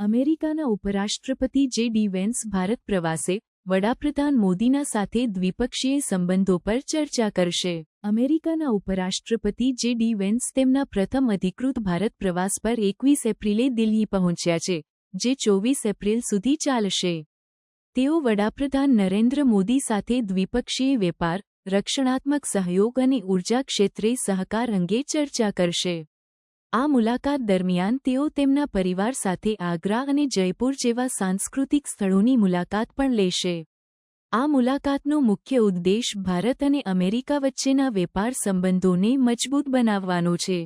અમેરિકાના ઉપરાષ્ટ્રપતિ જે ડી વેન્સ ભારત પ્રવાસે, વડાપ્રધાન મોદીના સાથે દ્વિપક્ષીય સંબંધો પર ચર્ચા કરશે. અમેરિકાના ઉપરાષ્ટ્રપતિ જે ડી વેન્સ તેમના પ્રથમ અધિકૃત ભારત પ્રવાસ પર એકવીસ એપ્રિલે દિલ્હી પહોંચ્યા છે, જે ચોવીસ એપ્રિલ સુધી ચાલશે. તેઓ વડાપ્રધાન નરેન્દ્ર મોદી સાથે દ્વિપક્ષીય વેપાર, રક્ષણાત્મક સહયોગ અને ઊર્જા ક્ષેત્રે સહકાર અંગે ચર્ચા કરશે. આ મુલાકાત દરમિયાન તેઓ તેમના પરિવાર સાથે આગ્રા અને જયપુર જેવા સાંસ્કૃતિક સ્થળોની મુલાકાત પણ લેશે. આ મુલાકાતનો મુખ્ય ઉદ્દેશ ભારત અને અમેરિકા વચ્ચેના વેપાર સંબંધોને મજબૂત બનાવવાનો છે.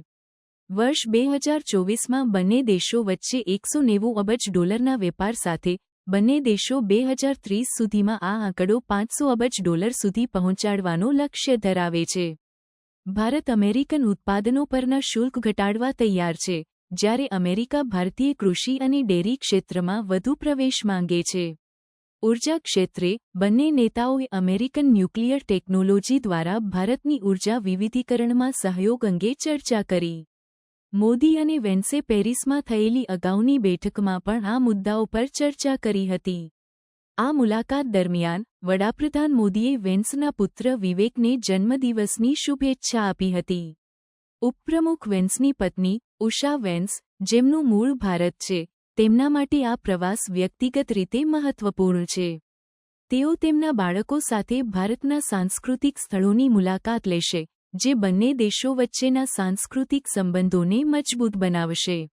વર્ષ બે હજાર ચોવીસમાં બંને દેશો વચ્ચે એકસો નેવું અબજ ડોલરના વેપાર સાથે, બંને દેશો બે હજાર ત્રીસ સુધીમાં આ આંકડો પાંચસો અબજ ડોલર સુધી પહોંચાડવાનો લક્ષ્ય ધરાવે છે. ભારત અમેરિકન ઉત્પાદનો પરના શુલ્ક ઘટાડવા તૈયાર છે, જ્યારે અમેરિકા ભારતીય કૃષિ અને ડેરી ક્ષેત્રમાં વધુ પ્રવેશ માંગે છે. ઊર્જા ક્ષેત્રે બંને નેતાઓએ અમેરિકન ન્યુક્લિયર ટેકનોલોજી દ્વારા ભારતની ઊર્જા વિવિધીકરણમાં સહયોગ અંગે ચર્ચા કરી. મોદી અને વેન્સે પેરિસમાં થયેલી અગાઉની બેઠકમાં પણ આ મુદ્દાઓ પર ચર્ચા કરી હતી. આ મુલાકાત દરમિયાન વડાપ્રધાન મોદીએ વેન્સના પુત્ર વિવેકને જન્મદિવસની શુભેચ્છા આપી હતી. ઉપપ્રમુખ વેન્સની પત્ની ઉષા વેન્સ, જેમનું મૂળ ભારત છે, તેમના માટે આ પ્રવાસ વ્યક્તિગત રીતે મહત્વપૂર્ણ છે. તેઓ તેમના બાળકો સાથે ભારતના સાંસ્કૃતિક સ્થળોની મુલાકાત લેશે, જે બંને દેશો વચ્ચેના સાંસ્કૃતિક સંબંધોને મજબૂત બનાવશે.